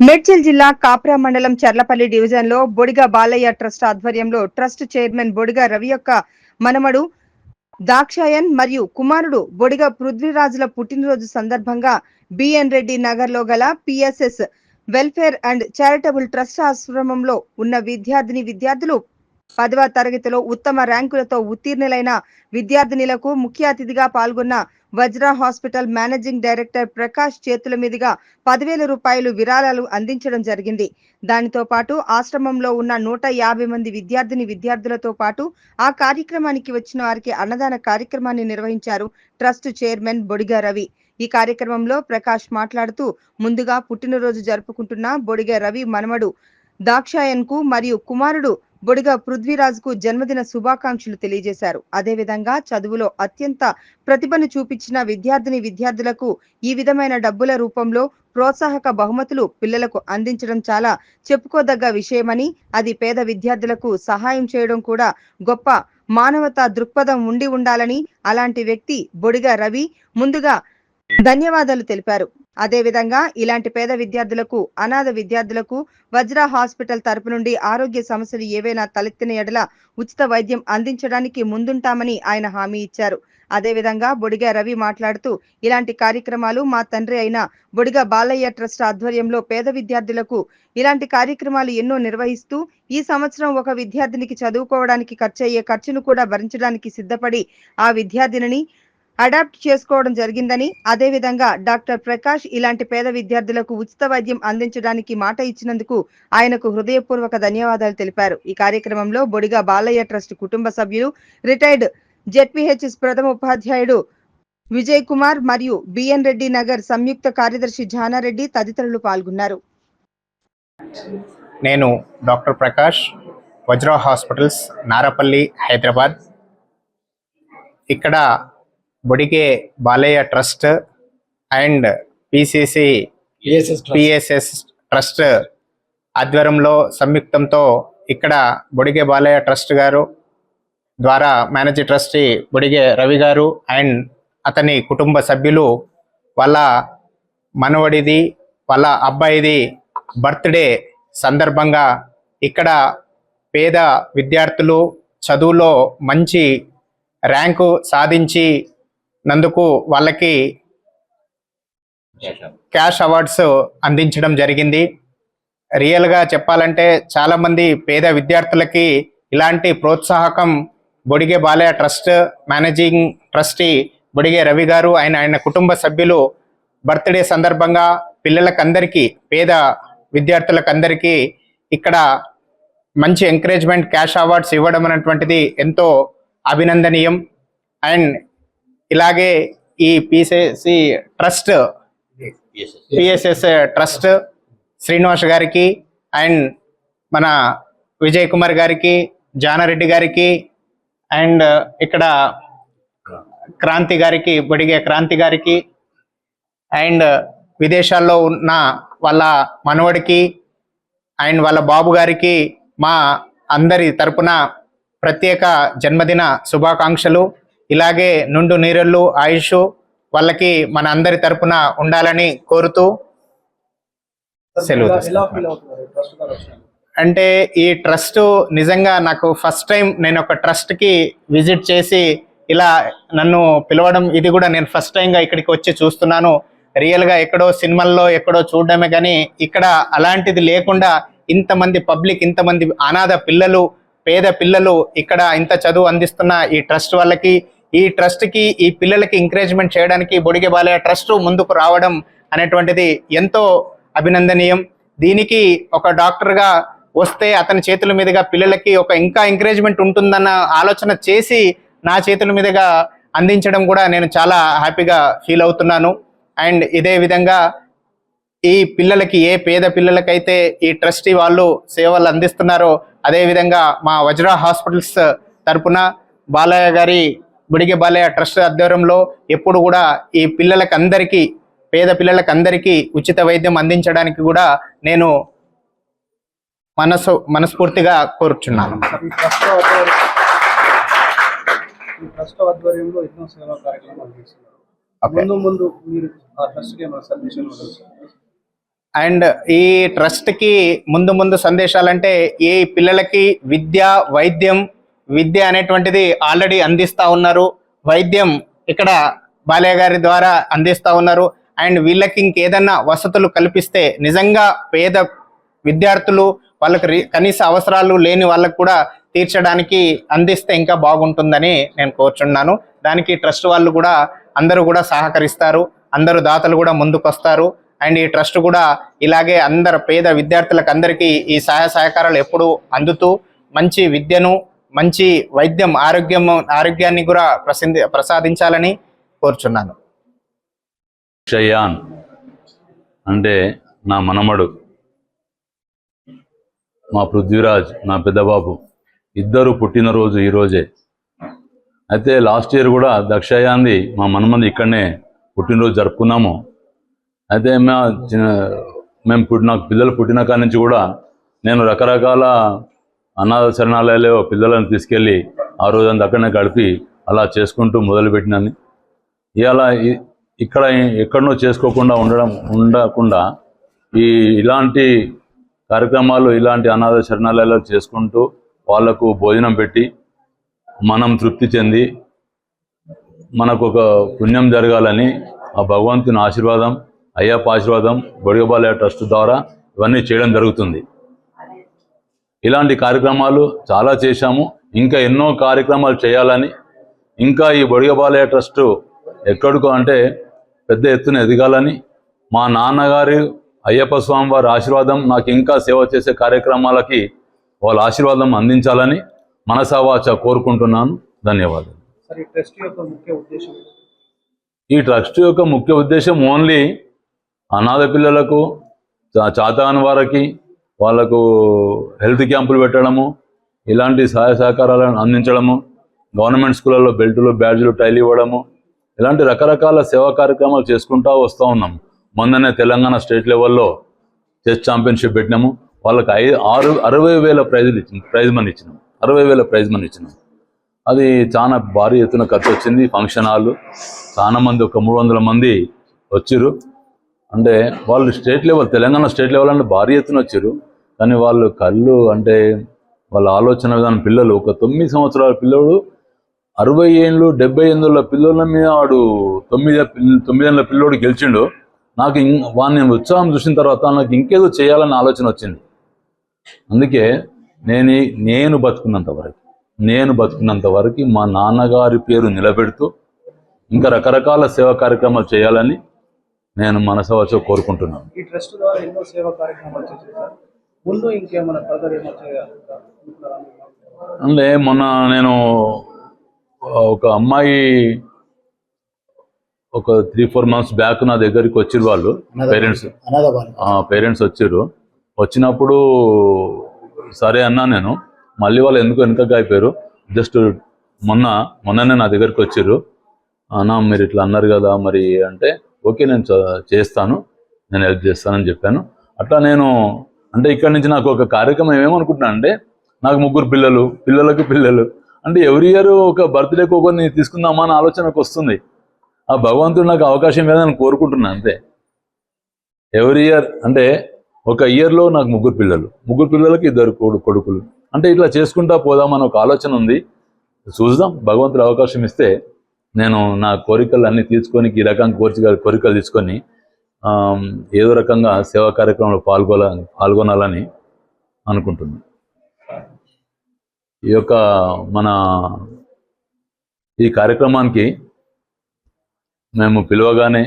మేడ్చల్ జిల్లా కాప్రా మండలం చర్లపల్లి డివిజన్లో బొడిగ బాలయ్య ట్రస్ట్ ఆధ్వర్యంలో ట్రస్ట్ చైర్మన్ బొడిగ రవి యొక్క మనమడు దాక్షాయన్ మరియు కుమారుడు బొడిగ పృథ్వీరాజుల పుట్టినరోజు సందర్భంగా బిఎన్ రెడ్డి నగర్లో గల PSS welfare and charitable trust ఆశ్రమంలో ఉన్న విద్యార్థిని విద్యార్థులు పదవ తరగతిలో ఉత్తమ ర్యాంకులతో ఉత్తీర్ణులైన విద్యార్థినిలకు ముఖ్య అతిథిగా పాల్గొన్న Vajra hospital managing director Prakash చేతుల మీదుగా పదివేల రూపాయలు విరాళాలు అందించడం జరిగింది. దానితో పాటు ఆశ్రమంలో ఉన్న నూట యాభై మంది విద్యార్థిని విద్యార్థులతో పాటు ఆ కార్యక్రమానికి వచ్చిన వారికి అన్నదాన కార్యక్రమాన్ని నిర్వహించారు ట్రస్ట్ చైర్మన్ బొడిగ రవి. ఈ కార్యక్రమంలో ప్రకాష్ మాట్లాడుతూ ముందుగా పుట్టినరోజు జరుపుకుంటున్న బొడిగ రవి మనమడు దాక్షాయన్కు మరియు కుమారుడు బొడిగ పృథ్వీరాజ్కు జన్మదిన శుభాకాంక్షలు తెలియజేశారు. అదేవిధంగా చదువులో అత్యంత ప్రతిభను చూపించిన విద్యార్థిని విద్యార్థులకు ఈ విధమైన డబ్బుల రూపంలో ప్రోత్సాహక బహుమతులు పిల్లలకు అందించడం చాలా చెప్పుకోదగ్గ విషయమని అది పేద విద్యార్థులకు సహాయం చేయడం కూడా గొప్ప మానవతా దృక్పథం ఉండి ఉండాలని అలాంటి వ్యక్తి బొడిగ రవి ముందుగా ధన్యవాదాలు తెలిపారు. అదేవిధంగా ఇలాంటి పేద విద్యార్థులకు అనాథ విద్యార్థులకు వజ్ర హాస్పిటల్ తరపు నుండి ఆరోగ్య సమస్యలు ఏవైనా తలెత్తిన ఎడల ఉచిత వైద్యం అందించడానికి ముందుంటామని ఆయన హామీ ఇచ్చారు. అదేవిధంగా బొడిగ రవి మాట్లాడుతూ ఇలాంటి కార్యక్రమాలు మా తండ్రి అయిన బొడిగ బాలయ్య ట్రస్ట్ ఆధ్వర్యంలో పేద విద్యార్థులకు ఇలాంటి కార్యక్రమాలు ఎన్నో నిర్వహిస్తూ ఈ సంవత్సరం ఒక విద్యార్థినికి చదువుకోవడానికి ఖర్చయ్యే ఖర్చును కూడా భరించడానికి సిద్ధపడి ఆ విద్యార్థిని అడాప్ట్ చేసుకోవడం జరిగిందని అదేవిధంగా డాక్టర్ ప్రకాష్ ఇలాంటి పేద విద్యార్థులకు ఉచిత వైద్యం అందించడానికి మాట ఇచ్చినందుకు ఆయనకు హృదయపూర్వక ధన్యవాదాలు తెలిపారు. ఈ కార్యక్రమంలో బొడిగా బాలయ్య ట్రస్ట్ కుటుంబ సభ్యులు రిటైర్డ్ జెడ్పీహెచ్ఎస్ ప్రథమ ఉపాధ్యాయుడు విజయ్ కుమార్ మరియు బిఎన్ రెడ్డి నగర్ సంయుక్త కార్యదర్శి జానారెడ్డి తదితరులు పాల్గొన్నారు. నేను డాక్టర్ ప్రకాష్ వజ్రా హాస్పిటల్స్ నారపల్లి హైదరాబాద్. ఇక్కడ Bodige Balaiah trust and PCC PSS trust ఆధ్వర్యంలో సంయుక్తంతో ఇక్కడ బొడిగే బాలయ్య ట్రస్ట్ గారు ద్వారా మేనేజర్ ట్రస్టీ బొడిగే రవి గారు అండ్ అతని కుటుంబ సభ్యులు వాళ్ళ మనవడిది వాళ్ళ అబ్బాయిది బర్త్డే సందర్భంగా ఇక్కడ పేద విద్యార్థులు చదువులో మంచి ర్యాంకు సాధించి నందుకు వాళ్ళకి క్యాష్ అవార్డ్స్ అందించడం జరిగింది. రియల్గా చెప్పాలంటే చాలామంది పేద విద్యార్థులకి ఇలాంటి ప్రోత్సాహకం Bodige Balaiah trust managing trustee Bodige Ravi garu ఆయన ఆయన కుటుంబ సభ్యులు బర్త్డే సందర్భంగా పిల్లలకందరికీ పేద విద్యార్థులకందరికీ ఇక్కడ మంచి ఎంకరేజ్మెంట్ క్యాష్ అవార్డ్స్ ఇవ్వడం అనేటువంటిది ఎంతో అభినందనీయం. అండ్ ఇలాగే ఈ PCC trust PSS trust Srinivas గారికి అండ్ మన విజయ్ కుమార్ గారికి జానారెడ్డి గారికి అండ్ ఇక్కడ క్రాంతి గారికి బొడిగే క్రాంతి గారికి అండ్ విదేశాల్లో ఉన్న వాళ్ళ మనవడికి అండ్ వాళ్ళ బాబు గారికి మా అందరి తరపున ప్రత్యేక జన్మదిన శుభాకాంక్షలు. ఇలాగే నుండు నీరెళ్ళు ఆయుష్ వాళ్ళకి మన అందరి తరపున ఉండాలని కోరుతూ సెలవు? అంటే ఈ ట్రస్ట్ నిజంగా నాకు ఫస్ట్ టైం నేను ఒక ట్రస్ట్కి విజిట్ చేసి ఇలా నన్ను పిలవడం ఇది కూడా నేను ఫస్ట్ టైంగా ఇక్కడికి వచ్చి చూస్తున్నాను. రియల్గా ఎక్కడో సినిమాల్లో ఎక్కడో చూడడమే కానీ ఇక్కడ అలాంటిది లేకుండా ఇంతమంది పబ్లిక్ ఇంతమంది అనాథ పిల్లలు పేద పిల్లలు ఇక్కడ ఇంత చదువు అందిస్తున్న ఈ ట్రస్ట్ వాళ్ళకి ఈ ట్రస్ట్కి ఈ పిల్లలకి ఎంకరేజ్మెంట్ చేయడానికి బొడిగె బాలయ్య ట్రస్ట్ ముందుకు రావడం అనేటువంటిది ఎంతో అభినందనీయం. దీనికి ఒక డాక్టర్గా వస్తే అతని చేతుల మీదుగా పిల్లలకి ఒక ఇంకా ఎంకరేజ్మెంట్ ఉంటుందన్న ఆలోచన చేసి నా చేతుల మీదుగా అందించడం కూడా నేను చాలా హ్యాపీగా ఫీల్ అవుతున్నాను. అండ్ ఇదే విధంగా ఈ పిల్లలకి ఏ పేద పిల్లలకైతే ఈ ట్రస్టీ వాళ్ళు సేవలు అందిస్తున్నారో అదేవిధంగా మా వజ్రా హాస్పిటల్స్ తరపున బాలయ్య గారి బుడిగె బాలయ్య ట్రస్ట్ ఆధ్వర్యంలో ఎప్పుడు కూడా ఈ పిల్లలకి అందరికీ పేద పిల్లలకి అందరికీ ఉచిత వైద్యం అందించడానికి కూడా నేను మనసు మనస్ఫూర్తిగా కోరుచున్నాను. అండ్ ఈ ట్రస్ట్కి ముందు ముందు సందేశాలంటే ఈ పిల్లలకి విద్య వైద్యం విద్య అనేటువంటిది ఆల్రెడీ అందిస్తూ ఉన్నారు. వైద్యం ఇక్కడ బాలయ్య గారి ద్వారా అందిస్తూ ఉన్నారు. అండ్ వీళ్ళకి ఇంకేదన్నా వసతులు కల్పిస్తే నిజంగా పేద విద్యార్థులు వాళ్ళకి కనీస అవసరాలు లేని వాళ్ళకు కూడా తీర్చడానికి అందిస్తే ఇంకా బాగుంటుందని నేను కోరుచున్నాను. దానికి ట్రస్ట్ వాళ్ళు కూడా అందరూ కూడా సహకరిస్తారు. అందరూ దాతలు కూడా ముందుకొస్తారు. అండ్ ఈ ట్రస్ట్ కూడా ఇలాగే అందరు పేద విద్యార్థులకు అందరికీ ఈ సహాయ సహకారాలు ఎప్పుడూ అందుతూ మంచి విద్యను మంచి వైద్యం ఆరోగ్యం ఆరోగ్యాన్ని కూడా ప్రసింది ప్రసాదించాలని కోరుచున్నాను. షయాన్ అంటే నా మనమడు మా పృథ్వీరాజ్ నా పెద్దబాబు ఇద్దరు పుట్టినరోజు ఈరోజే అయితే లాస్ట్ ఇయర్ కూడా దక్షయాన్ది మా మనమంది ఇక్కడనే పుట్టినరోజు జరుపుకున్నాము. అయితే మా చిన్న మేము పుట్టిన పిల్లలు పుట్టిన కాడి నుంచి కూడా నేను రకరకాల అనాథ శరణాలయాలు పిల్లలను తీసుకెళ్ళి ఆ రోజంతా అక్కడనే గడిపి అలా చేసుకుంటూ మొదలుపెట్టినాను ఇలా ఇక్కడ ఎక్కడనో చేసుకోకుండా ఉండడం ఉండకుండా ఈ ఇలాంటి కార్యక్రమాలు ఇలాంటి అనాథ శరణాలయాలు చేసుకుంటూ వాళ్ళకు భోజనం పెట్టి మనం తృప్తి చెంది మనకు ఒక పుణ్యం జరగాలని ఆ భగవంతుని ఆశీర్వాదం అయ్యప్ప ఆశీర్వాదం బొడిగబాలయ ట్రస్ట్ ద్వారా ఇవన్నీ చేయడం జరుగుతుంది. ఇలాంటి కార్యక్రమాలు చాలా చేశాము. ఇంకా ఎన్నో కార్యక్రమాలు చేయాలని. ఇంకా ఈ బొడిగబాలయ ట్రస్ట్ ఎక్కడికో అంటే పెద్ద ఎత్తున ఎదగాలని. మా నాన్నగారి అయ్యప్ప స్వామి వారి ఆశీర్వాదం నాకు ఇంకా సేవ చేసే కార్యక్రమాలకి వాళ్ళ ఆశీర్వాదం అందించాలని మనసావాచ కోరుకుంటున్నాను. ధన్యవాదాలు. సార్ ఈ టెస్ట్ యొక్క ముఖ్య ఉద్దేశం? ఏంటి? ఈ ట్రస్ట్ యొక్క ముఖ్య ఉద్దేశం ఓన్లీ అనాథ పిల్లలకు చా- చాతగాని వారికి వాళ్ళకు హెల్త్ క్యాంపులు పెట్టడము ఇలాంటి సహాయ సహకారాలను అందించడము గవర్నమెంట్ స్కూళ్ళలో బెల్టులు బ్యాడ్జులు టైల్ ఇవ్వడము ఇలాంటి రకరకాల సేవా కార్యక్రమాలు చేసుకుంటూ వస్తూ ఉన్నాం. మొన్ననే తెలంగాణ స్టేట్ లెవెల్లో చెస్ ఛాంపియన్షిప్ పెట్టినాము. వాళ్ళకి ఐదు ఆరు అరవై వేల ప్రైజులు ఇచ్చిన ప్రైజ్ మనీ ఇచ్చినాం. అరవై వేల ప్రైజ్ మనీ ఇచ్చినాం. అది చాలా భారీ ఎత్తున ఖర్చు వచ్చింది. ఫంక్షన్ హాల్ చాలా మంది ఒక మూడు వందల మంది వచ్చిర్రు. అంటే వాళ్ళు state level Telangana state level అంటే భారీ ఎత్తున వచ్చారు కానీ వాళ్ళు కళ్ళు అంటే వాళ్ళ ఆలోచన విధానం పిల్లలు ఒక తొమ్మిది సంవత్సరాల పిల్లడు అరవై ఏళ్ళు డెబ్బై ఎనిమిదిల పిల్లల మీద వాడు తొమ్మిది తొమ్మిది తొమ్మిదేళ్ళ పిల్లోడు గెలిచిండు. నాకు వాడిని ఉత్సాహం చూసిన తర్వాత నాకు ఇంకేదో చేయాలని ఆలోచన వచ్చింది. అందుకే నేను నేను బతుకున్నంత వరకు నేను బతుకున్నంత వరకు మా నాన్నగారి పేరు నిలబెడుతూ ఇంకా రకరకాల సేవా కార్యక్రమాలు చేయాలని నేను మనసవచ్చో కోరుకుంటున్నాను. ఈ ట్రస్ట్ ద్వారా ఎన్నో సేవా కార్యక్రమాలు ముందు ఇంకేమైనా ఫర్దర్? అంటే మొన్న నేను ఒక అమ్మాయి ఒక త్రీ ఫోర్ మంత్స్ బ్యాక్ నా దగ్గరికి వచ్చిరు వాళ్ళు పేరెంట్స్ పేరెంట్స్ వచ్చారు. వచ్చినప్పుడు సరే అన్నా నేను మళ్ళీ వాళ్ళు ఎందుకు వెనుకగా అయిపోయారు జస్ట్ మొన్న మొన్ననే నా దగ్గరికి వచ్చారు. అన్నా మీరు ఇట్లా అన్నారు కదా మరి అంటే ఓకే నేను చేస్తాను నేను హెల్ప్ చేస్తానని చెప్పాను. అట్లా నేను అంటే ఇక్కడ నుంచి నాకు ఒక కార్యక్రమం ఏమేమనుకుంటున్నాను అంటే నాకు ముగ్గురు పిల్లలు పిల్లలకు పిల్లలు. అంటే ఎవ్రీ ఇయర్ ఒక బర్త్డేకి ఒకరిని తీసుకుందామా అని ఆలోచనకు వస్తుంది. ఆ భగవంతుడు నాకు అవకాశం లేదని కోరుకుంటున్నాను అంతే. ఎవ్రీ ఇయర్ అంటే ఒక ఇయర్లో నాకు ముగ్గురు పిల్లలు. ముగ్గురు పిల్లలకి ఇద్దరు కొడుకులు. అంటే ఇట్లా చేసుకుంటా పోదామని ఒక ఆలోచన ఉంది. చూద్దాం భగవంతుడు అవకాశం ఇస్తే నేను నా కోరికలు అన్నీ తీసుకొని ఈ రకంగా కోరిక కోరికలు తీసుకొని ఏదో రకంగా సేవా కార్యక్రమంలో పాల్గొనాలని పాల్గొనాలని అనుకుంటున్నాను ఈ యొక్క మన ఈ కార్యక్రమానికి మేము పిలవగానే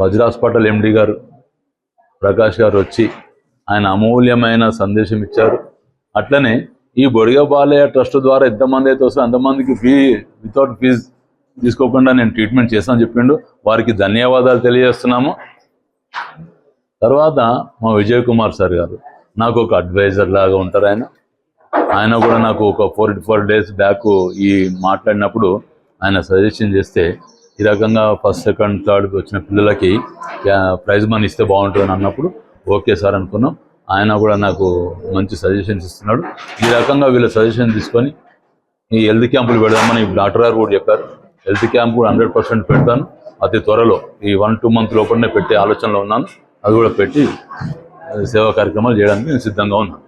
వజ్రాస్పటల్ ఎండి గారు ప్రకాష్ గారు వచ్చి ఆయన అమూల్యమైన సందేశం ఇచ్చారు. అట్లనే ఈ బొడిగ బాలయ్య ట్రస్ట్ ద్వారా ఎంతమంది అయితే వస్తే అంతమందికి ఫీ వితౌట్ ఫీజ్ తీసుకోకుండా నేను ట్రీట్మెంట్ చేస్తానని చెప్పిండు. వారికి ధన్యవాదాలు తెలియజేస్తున్నాము. తర్వాత మా విజయ్ కుమార్ సార్ గారు నాకు ఒక అడ్వైజర్ లాగా ఉంటారు ఆయన. ఆయన కూడా నాకు ఒక ఫోర్ ఫోర్ డేస్ బ్యాక్ ఈ మాట్లాడినప్పుడు ఆయన సజెషన్ చేస్తే ఈ రకంగా ఫస్ట్ సెకండ్ థర్డ్ వచ్చిన పిల్లలకి ప్రైజ్ మనీ ఇస్తే బాగుంటుంది అని అన్నప్పుడు ఓకే సార్ అనుకున్నాం. ఆయన కూడా నాకు మంచి సజెషన్స్ ఇస్తున్నాడు. ఈ రకంగా వీళ్ళ సజెషన్ తీసుకొని ఈ హెల్త్ క్యాంపులు పెడదామని డాక్టర్ గారు కూడా చెప్పారు. హెల్త్ క్యాంప్ కూడా హండ్రెడ్ పర్సెంట్ పెడతాను. అతి త్వరలో ఈ వన్ టూ మంత్ లోపలనే పెట్టే ఆలోచనలో ఉన్నాను. అది కూడా పెట్టి సేవా కార్యక్రమాలు చేయడానికి నేను సిద్ధంగా ఉన్నాను.